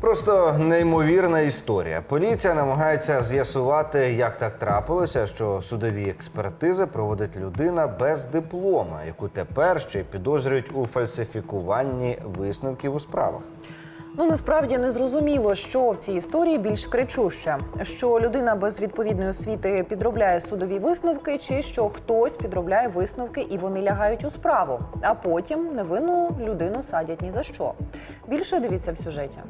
Просто неймовірна історія. Поліція намагається з'ясувати, як так трапилося, що судові експертизи проводить людина без диплома, яку тепер ще підозрюють у фальсифікуванні висновків у справах. Ну насправді не зрозуміло, що в цій історії більш кричуще: що людина без відповідної освіти підробляє судові висновки, чи що хтось підробляє висновки і вони лягають у справу, а потім невинну людину садять ні за що. Більше дивіться в сюжеті.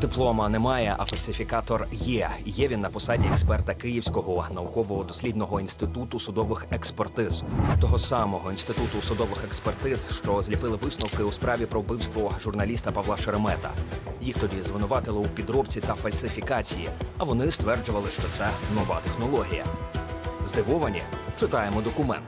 Диплома немає, а фальсифікатор є. Є він на посаді експерта Київського наукового дослідного інституту судових експертиз, того самого інституту судових експертиз, що зліпили висновки у справі про вбивство журналіста Павла Шеремета. Їх тоді звинуватили у підробці та фальсифікації, а вони стверджували, що це нова технологія. Здивовані? Читаємо документ.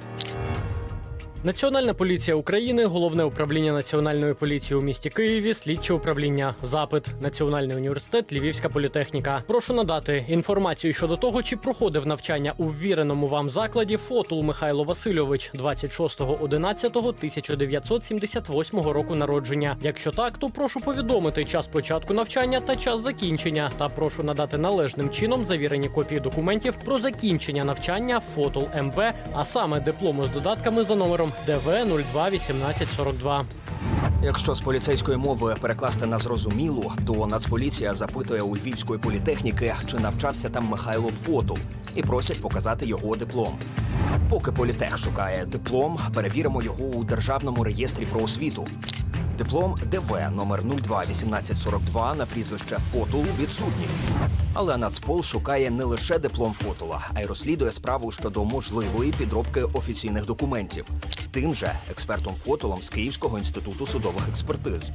Національна поліція України, головне управління національної поліції у місті Києві, слідче управління, запит, Національний університет, Львівська політехніка. Прошу надати інформацію щодо того, чи проходив навчання у ввіреному вам закладі Фотул Михайло Васильович 26.11.1978 року народження. Якщо так, то прошу повідомити час початку навчання та час закінчення. Та прошу надати належним чином завірені копії документів про закінчення навчання Фотул МВ, а саме диплому з додатками за номером ДВ 021842. Якщо з поліцейської мови перекласти на зрозумілу, то Нацполіція запитує у Львівської політехніки, чи навчався там Михайло Фотул, і просять показати його диплом. Поки політех шукає диплом, перевіримо його у державному реєстрі про освіту. Диплом ДВ номер 021842 на прізвище Фотул відсутній. Але Нацпол шукає не лише диплом Фотула, а й розслідує справу щодо можливої підробки офіційних документів. Тим же експертом Фотулом з Київського інституту судових експертиз.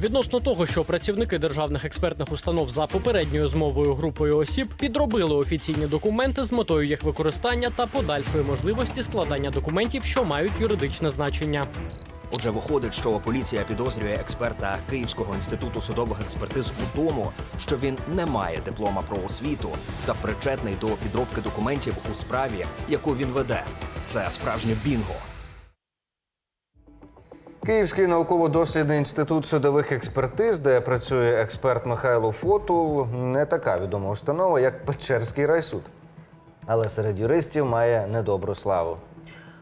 Відносно того, що працівники державних експертних установ за попередньою змовою групою осіб підробили офіційні документи з метою їх використання та подальшої можливості складання документів, що мають юридичне значення. Отже, виходить, що поліція підозрює експерта Київського інституту судових експертиз у тому, що він не має диплома про освіту та причетний до підробки документів у справі, яку він веде. Це справжнє бінго. Київський науково-дослідний інститут судових експертиз, де працює експерт Михайло Фотул, не така відома установа, як Печерський райсуд. Але серед юристів має недобру славу.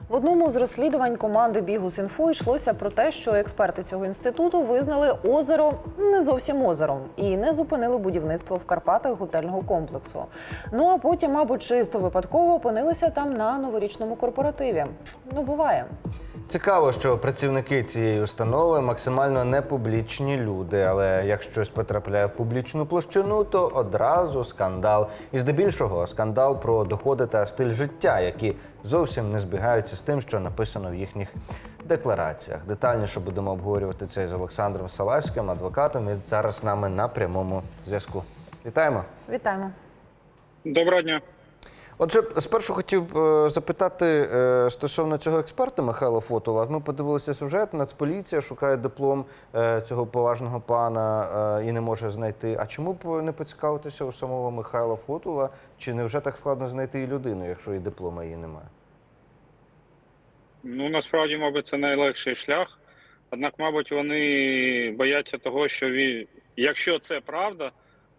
В одному з розслідувань команди Бігус.Інфо йшлося про те, що експерти цього інституту визнали озеро не зовсім озером і не зупинили будівництво в Карпатах готельного комплексу. Ну а потім, мабуть, чисто випадково опинилися там на новорічному корпоративі. Ну, буває. Цікаво, що працівники цієї установи максимально непублічні люди, але як щось потрапляє в публічну площину, то одразу скандал. І здебільшого скандал про доходи та стиль життя, які зовсім не збігаються з тим, що написано в їхніх деклараціях. Детальніше будемо обговорювати це з Олександром Салаським, адвокатом. Він зараз з нами на прямому зв'язку. Вітаємо. Вітаємо. Доброго дня. Отже, спершу хотів е, запитати е, стосовно цього експерта Михайла Фотула. Ми подивилися сюжет. Нацполіція шукає диплом е, цього поважного пана і не може знайти. А чому б не поцікавитися у самого Михайла Фотула? Чи не вже так складно знайти і людину, якщо і диплома її немає? Ну насправді, мабуть, це найлегший шлях. Однак, мабуть, вони бояться того, що він, якщо це правда,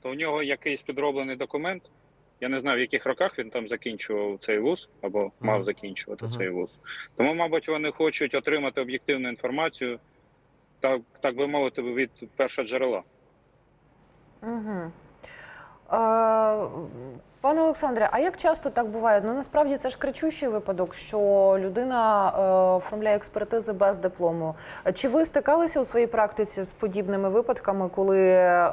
то у нього якийсь підроблений документ. Я не знаю, в яких роках він там закінчував цей вуз або мав Мгм. закінчувати Мгм. цей вуз. Тому, мабуть, вони хочуть отримати об'єктивну інформацію, так, так би мовити, від першого джерела. Угу. Е, пане Олександре, а як часто так буває? Ну насправді це ж кричущий випадок, що людина е, оформляє експертизи без диплому. Чи ви стикалися у своїй практиці з подібними випадками, коли, е,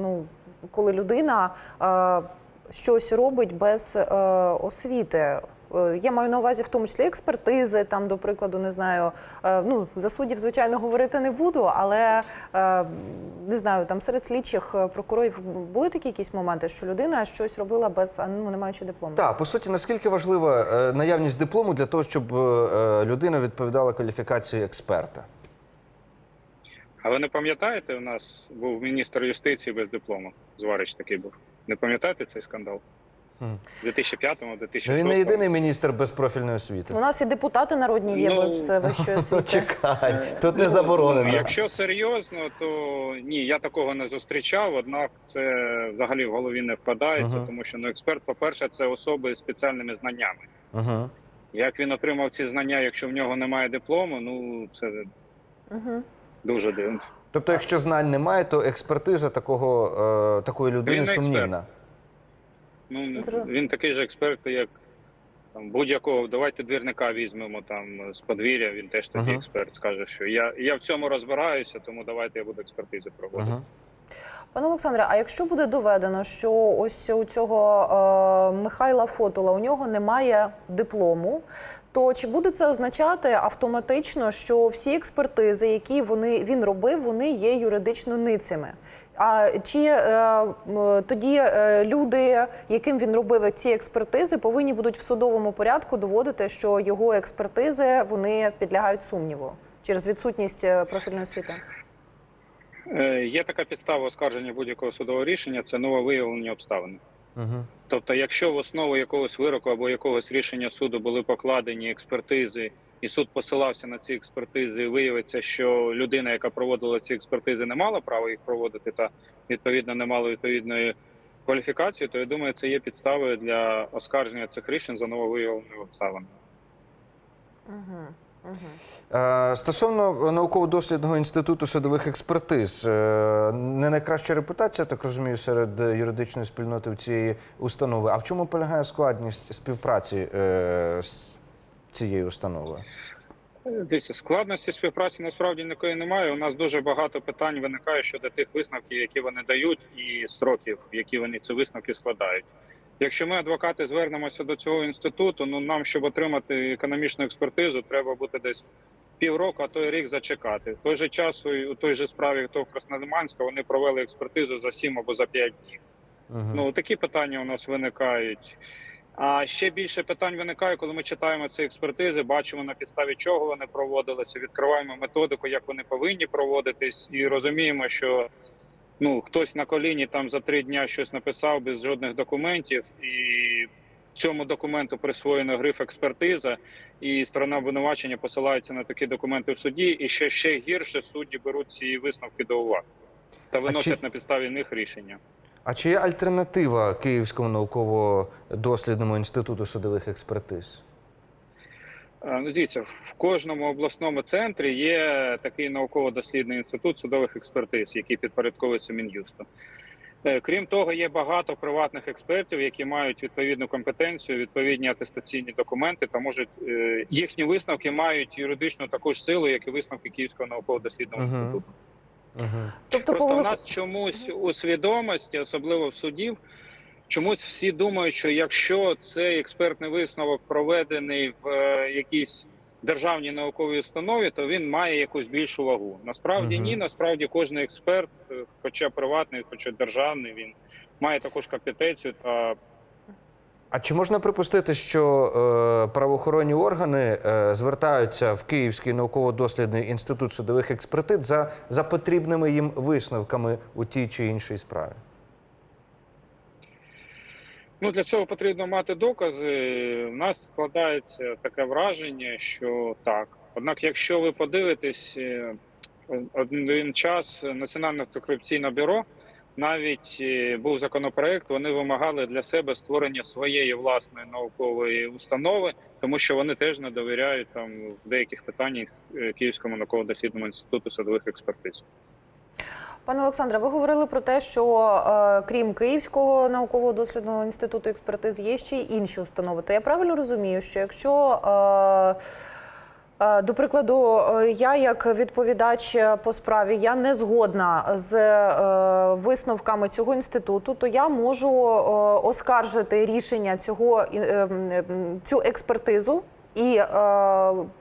ну, коли людина е, щось робить без е, освіти? Е, Я маю на увазі в тому числі експертизи, там, до прикладу, не знаю. е, Ну, за суддів, звичайно, говорити не буду, але е, не знаю, там серед слідчих прокурорів були такі якісь моменти, що людина щось робила без ну, не маючи диплому. Так, по суті, наскільки важлива наявність диплому для того, щоб людина відповідала кваліфікації експерта? А ви не пам'ятаєте, у нас був міністр юстиції без диплому? Зварич такий був. Не пам'ятаєте цей скандал? У 2005-му, Ну, 2006 він не єдиний міністр без профільної освіти. У нас і депутати народні є Ну, без е, вищої Ну, освіти. чекай, тут не заборонено. Ну, якщо серйозно, то ні, я такого не зустрічав. Однак це взагалі в голові не вкладається, Ага. тому що ну експерт, по-перше, це особи з спеціальними знаннями. Як він отримав ці знання, якщо в нього немає диплому, ну це дуже дивно. Тобто, якщо знань немає, то експертиза такого, е, такої людини Він сумнівна. Ну він такий же експерт, як там будь-якого. Давайте двірника візьмемо там з подвір'я. Він теж такий Ага. експерт. Скаже, що я, я в цьому розбираюся, тому давайте я буду експертизи проводити. Угу. Пане Олександре, а якщо буде доведено, що ось у цього е, Михайла Фотула у нього немає диплому, то чи буде це означати автоматично, що всі експертизи, які вони він робив, вони є юридично ницими? А чи е, тоді е, люди, яким він робив ці експертизи, повинні будуть в судовому порядку доводити, що його експертизи вони підлягають сумніву через відсутність е, профільної освіти? Е, є така підстава оскарження будь-якого судового рішення, це нововиявлені обставини. Угу. Тобто, якщо в основу якогось вироку або якогось рішення суду були покладені експертизи, і суд посилався на ці експертизи, і виявиться, що людина, яка проводила ці експертизи, не мала права їх проводити, та відповідно не мала відповідної кваліфікації, то я думаю, це є підставою для оскарження цих рішень за нововиявленими обставинами. Угу. Е, Стосовно науково-дослідного інституту судових експертиз, е, не найкраща репутація, так розумію, серед юридичної спільноти в цієї установи. А в чому полягає складність співпраці е, з цією установою? Дивіться, складності співпраці насправді ніякої немає. У нас дуже багато питань виникає щодо тих висновків, які вони дають, і строків, які вони ці висновки складають. Якщо ми, адвокати, звернемося до цього інституту, ну нам, щоб отримати економічну експертизу, треба буде десь півроку, а то й рік зачекати. В той же час у той же справі, хто в Краснодеманська, вони провели експертизу за 7 або за 5 днів. Угу. Ну такі питання у нас виникають. А ще більше питань виникає, коли ми читаємо ці експертизи, бачимо на підставі чого вони проводилися, відкриваємо методику, як вони повинні проводитись, і розуміємо, що ну хтось на коліні там за три дня щось написав без жодних документів, і цьому документу присвоєно гриф експертиза, і сторона обвинувачення посилається на такі документи в суді. І ще ще гірше судді беруть ці висновки до уваги та виносять на підставі них рішення. А чи є альтернатива Київському науково-дослідному інституту судових експертиз? Е, Ну, дивіться, в кожному обласному центрі є такий науково-дослідний інститут судових експертиз, який підпорядковується Мін'юсту. Е, Крім того, є багато приватних експертів, які мають відповідну компетенцію, відповідні атестаційні документи та можуть е, їхні висновки мають юридичну таку ж силу, як і висновки Київського науково-дослідного Мгм. інституту. Угу. Тобто, Просто в велику- нас чомусь у свідомості, особливо в судів, чомусь всі думають, що якщо цей експертний висновок проведений в е, якійсь державній науковій установі, то він має якусь більшу вагу. Насправді Мгм. ні, насправді кожен експерт, хоча приватний, хоча державний, він має також компетенцію та А чи можна припустити, що е, правоохоронні органи е, звертаються в Київський науково-дослідний інститут судових експертиз за, за потрібними їм висновками у тій чи іншій справі? Ну, для цього потрібно мати докази. У нас складається таке враження, що так. Однак, якщо ви подивитесь, е, один час Національне антикорупційне бюро навіть е, був законопроект, вони вимагали для себе створення своєї власної наукової установи, тому що вони теж не довіряють там в деяких питаннях е, Київському науково-дослідному інституту судових експертиз. Пане Олександре, ви говорили про те, що е, крім Київського науково-дослідного інституту експертиз є ще й інші установи. То я правильно розумію, що якщо е, е, до прикладу, я як відповідач по справі я не згодна з висновками цього інституту, то я можу оскаржити рішення цього цю експертизу і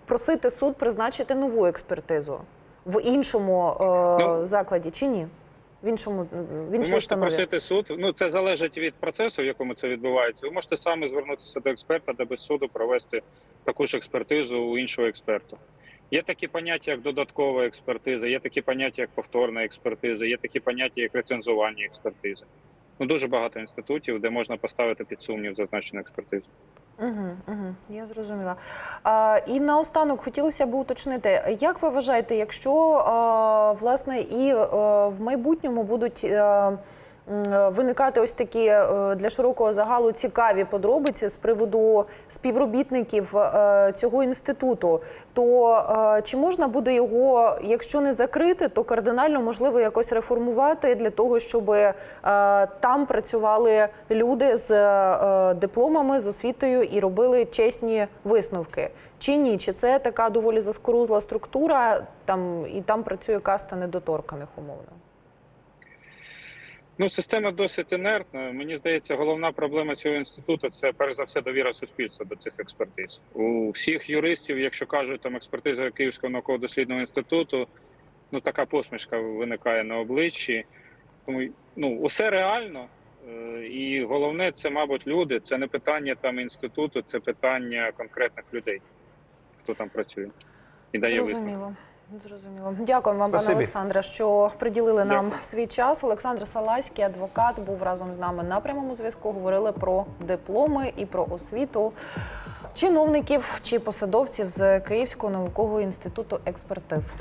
просити суд призначити нову експертизу в іншому е, Ну, закладі чи ні? В іншому в Ви можете установі. просити суд. Ну це залежить від процесу, в якому це відбувається. Ви можете саме звернутися до експерта, де без суду провести таку ж експертизу у іншого експерта. Є такі поняття, як додаткова експертиза, є такі поняття, як повторна експертиза, є такі поняття, як рецензування експертизи. ну дуже багато інститутів, де можна поставити під сумнів зазначену експертизу. Угу, угу, я зрозуміла. А, і наостанок хотілося б уточнити, як ви вважаєте, якщо а, власне і а, в майбутньому будуть. е, м, Виникати ось такі е, для широкого загалу цікаві подробиці з приводу співробітників е, цього інституту. То е, чи можна буде його, якщо не закрити, то кардинально можливо якось реформувати для того, щоб е, там працювали люди з е, дипломами, з освітою і робили чесні висновки? Чи ні? Чи це така доволі заскорузла структура, там і там працює каста недоторканих умовно? Ну, система досить інертна. Мені здається, головна проблема цього інституту це перш за все довіра суспільства до цих експертиз. У всіх юристів, якщо кажуть там експертиза Київського науково-дослідного інституту, ну така посмішка виникає на обличчі. Тому ну усе реально. Е, І головне, це, мабуть, люди. Це не питання там інституту, це питання конкретних людей, хто там працює і дає висновки. Зрозуміло. Дякуємо вам, пане Спасибі. Олександре, що приділили нам свій час. Олександр Саласький, адвокат, був разом з нами на прямому зв'язку. Говорили про дипломи і про освіту чиновників чи посадовців з Київського наукового інституту експертиз.